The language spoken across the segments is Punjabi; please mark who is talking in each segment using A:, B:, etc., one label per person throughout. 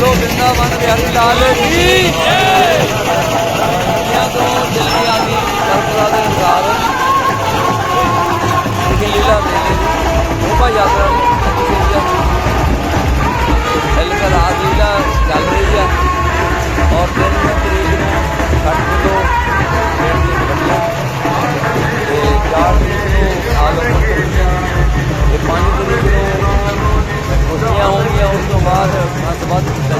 A: ਬਿਹਾਰੀ ਲਾਲ ਕੀ ਦੁਨੀਆ ਤੋਂ ਦਿੱਲੀ ਆਦੀ ਪਰੰਪਰਾ ਦੇ ਅਨੁਸਾਰ। ਇਹ ਲੀਲਾ ਮੇਲੇ ਦੀ ਸ਼ੋਭਾ ਯਾਤਰਾ ਬਿਲਕੁਲ ਰਾਤ ਲੀਲਾ ਚੱਲ ਰਹੀ ਹੈ ਔਰ ਤਿੰਨ ਤਰੀਕ ਨੂੰ ਛੱਡ ਕਿਲੋ ਪਿੰਡ ਦੀ ਤੇ ਚਾਰ ਤਰੀਕ ਨੂੰ ਆਲਮ ਤੇ ਪੰਜ ਤਰੀਕ ਨੂੰ ਕੁਸ਼ਤੀਆਂ ਹੋਣਗੀਆਂ, ਉਸ ਤੋਂ ਬਾਅਦ 어둡다.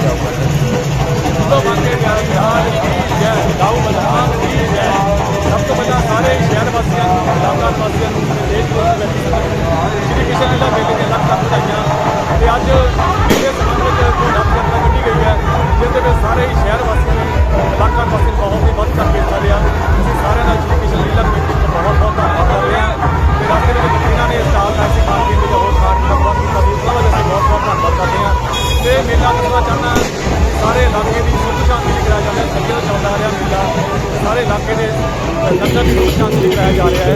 B: ਮੇਲਾ ਕਰਨਾ ਚਾਹੁੰਦਾ ਸਾਰੇ ਇਲਾਕੇ ਦੀ ਸੁੱਖ ਸ਼ਾਂਤੀ ਲਈ ਕਰਾਇਆ ਜਾਂਦਾ ਹੈ। ਸੱਜੇ ਤੋਂ ਚੱਲਦਾ ਰਿਹਾ ਮੇਲਾ। ਸਾਰੇ ਇਲਾਕੇ ਦੇ ਲੰਗਰ ਦੀ ਸੁੱਖ ਸ਼ਾਂਤੀ ਲਈ ਕਰਾਇਆ ਜਾ ਰਿਹਾ ਹੈ।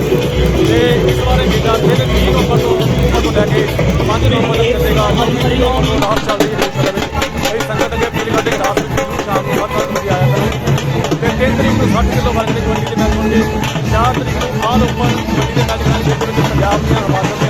B: ਤੇ ਇਸ ਵਾਰੇ ਮੇਲਾ ਫਿਰ 3 ਨਵੰਬਰ ਤੋਂ ਨਵੰਬਰ ਤੋਂ ਲੈ ਕੇ 5 ਨਵੰਬਰ ਤੱਕ ਨੂੰ ਸ਼ਾਮ ਨੂੰ ਵੱਧ ਵੱਧ ਆਇਆ ਕਰੋ ਤੇ 3 ਤਰੀਕ ਨੂੰ 60 ਕਿਲੋ ਵਰਗ ਦੇ ਕਬੱਡੀ ਤਰੀਕ ਨੂੰ ਆਲ ਓਪਨ ਕਬੱਡੀ ਦੇ ਪੰਜਾਬ ਦੀਆਂ ਆਵਾਜ਼ਾਂ